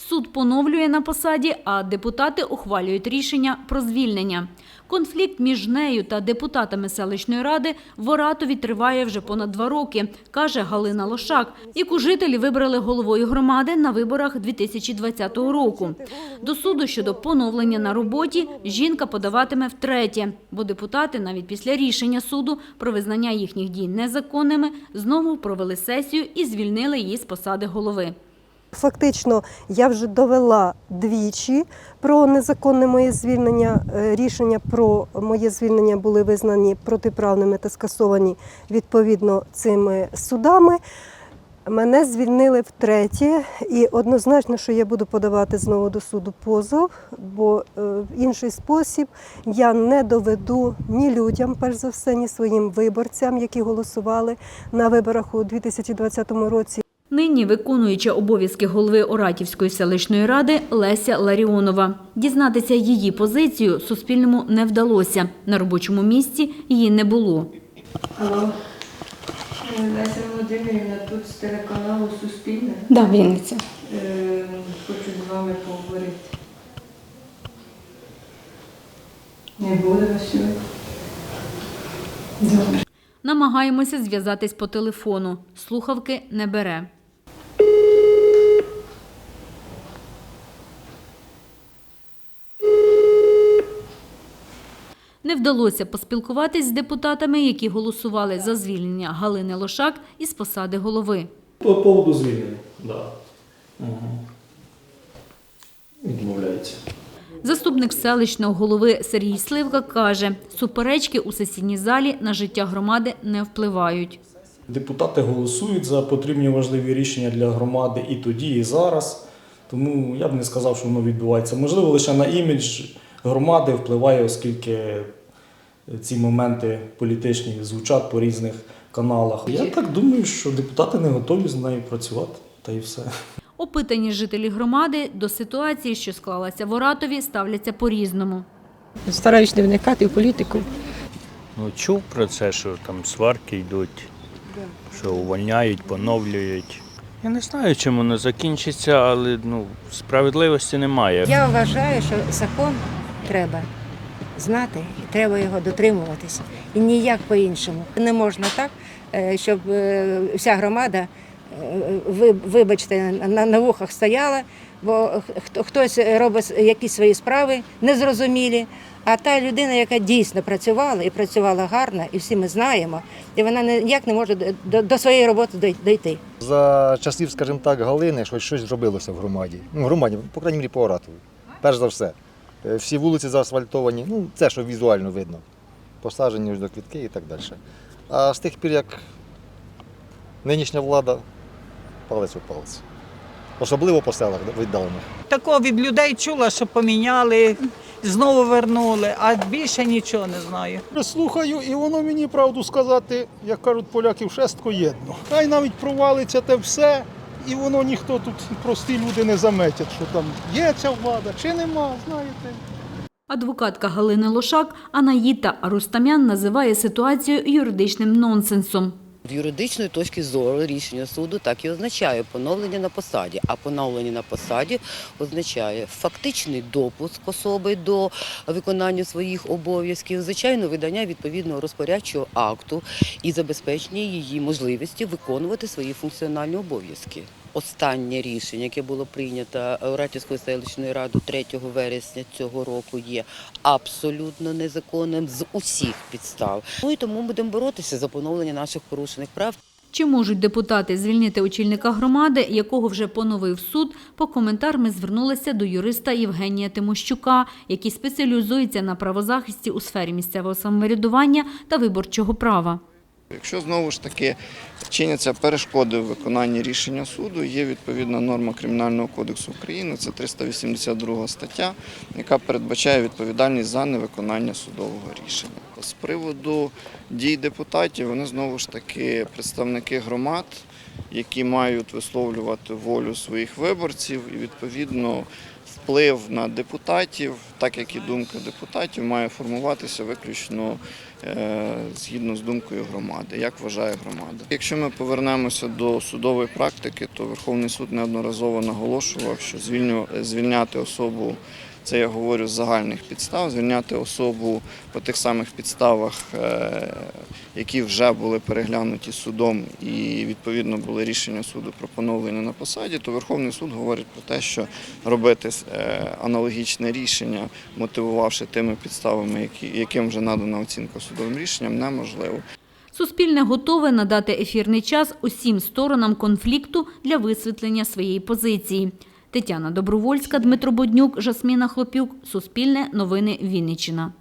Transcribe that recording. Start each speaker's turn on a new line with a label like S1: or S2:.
S1: Суд поновлює на посаді, а депутати ухвалюють рішення про звільнення. Конфлікт між нею та депутатами селищної ради в Оратові триває вже понад два роки, каже Галина Лошак, яку жителі вибрали головою громади на виборах 2020 року. До суду щодо поновлення на роботі жінка подаватиме втретє, бо депутати навіть після рішення суду про визнання їхніх дій незаконними знову провели сесію і звільнили її з посади голови.
S2: Фактично, я вже довела двічі про незаконне моє звільнення. Е, Рішення про моє звільнення були визнані протиправними та скасовані відповідно цими судами. Мене звільнили втретє, і однозначно, що я буду подавати знову до суду позов, бо е, в інший спосіб я не доведу ні людям, перш за все, ні своїм виборцям, які голосували на виборах у 2020 році.
S1: Нині виконуюча обов'язки голови Оратівської селищної ради Леся Ларіонова. Дізнатися її позицію Суспільному не вдалося. На робочому місці її не було.
S3: Алло. Леся Володимирівна, тут з телеканалу Суспільне.
S4: Да, Вінниця.
S3: Е, Хочу з вами поговорити. Не буде вас сьогодні? Добре.
S1: Намагаємося зв'язатись по телефону. Слухавки не бере. Не вдалося поспілкуватись з депутатами, які голосували за звільнення Галини Лошак із посади голови.
S5: По поводу звільнення, да. Угу. Відмовляється.
S1: Заступник селищного голови Сергій Сливка каже, суперечки у сесійній залі на життя громади не впливають.
S5: Депутати голосують за потрібні важливі рішення для громади і тоді, і зараз. Тому я б не сказав, що воно відбувається. Можливо, лише на імідж громади впливає, оскільки ці моменти політичні звучать по різних каналах. Я так думаю, що депутати не готові з нею працювати, та і все.
S1: Опитані жителі громади до ситуації, що склалася в Оратові, ставляться по-різному.
S4: Стараюсь не вникати в політику.
S6: Ну, чув про це, що там сварки йдуть, що увольняють, поновлюють. Я не знаю, чим воно закінчиться, але ну, справедливості немає.
S7: Я вважаю, що закон треба знати, і треба його дотримуватись. І ніяк по-іншому. Не можна так, е, щоб е, вся громада, е, вибачте, на, вухах стояла, бо хтось робить якісь свої справи незрозумілі. А та людина, яка дійсно працювала і працювала гарно, і всі ми знаємо, і вона ніяк не може до, до, своєї роботи дойти.
S8: За часів, скажімо так, Галини щось, щось зробилося в громаді. Ну, в громаді, по крайній мірі, по Оратові. Перш за все. Е, Всі вулиці заасфальтовані, ну, це, що візуально видно. Посаджені ось до квітки і так далі. А з тих пір, як нинішня влада палець у палець. Особливо по селах віддалених.
S9: Такого від людей чула, що поміняли, знову вернули, а більше нічого не знаю.
S10: Слухаю, і воно мені правду сказати, як кажуть поляки, шестко єдно. Хай навіть провалиться те все, і воно ніхто тут, прості люди, не заметять, що там є ця влада чи нема, знаєте.
S1: Адвокатка Галини Лошак Анаїта Арустамян називає ситуацію юридичним нонсенсом.
S11: З юридичної точки зору рішення суду так і означає поновлення на посаді. А поновлення на посаді означає фактичний допуск особи до виконання своїх обов'язків, звичайно, видання відповідного розпорядчого акту і забезпечення її можливості виконувати свої функціональні обов'язки. Останнє рішення, яке було прийнято Оратівською селищною радою 3 вересня цього року, є абсолютно незаконним з усіх підстав. Ну і тому будемо боротися за поновлення наших порушених прав.
S1: Чи можуть депутати звільнити очільника громади, якого вже поновив суд? По коментар ми звернулися до юриста Євгенія Тимощука, який спеціалізується на правозахисті у сфері місцевого самоврядування та виборчого права.
S12: Якщо знову ж таки чиняться перешкоди в виконанні рішення суду, є відповідна норма Кримінального кодексу України, це 382 стаття, яка передбачає відповідальність за невиконання судового рішення. З приводу дій депутатів, вони знову ж таки представники громад, які мають висловлювати волю своїх виборців і відповідно вплив на депутатів, так як і думка депутатів, має формуватися виключно е, згідно з думкою громади, як вважає громада. Якщо ми повернемося до судової практики, то Верховний суд неодноразово наголошував, що звільняти особу. Це я говорю з загальних підстав, звільняти особу по тих самих підставах, е, які вже були переглянуті судом і відповідно були рішення суду про поновлення на посаді, то Верховний суд говорить про те, що робити е, аналогічне рішення, мотивувавши тими підставами, яким вже надана оцінка судовим рішенням, неможливо.
S1: Суспільне готове надати ефірний час усім сторонам конфлікту для висвітлення своєї позиції. Тетяна Добровольська, Дмитро Боднюк, Жасміна Хлопюк. Суспільне новини Вінниччина.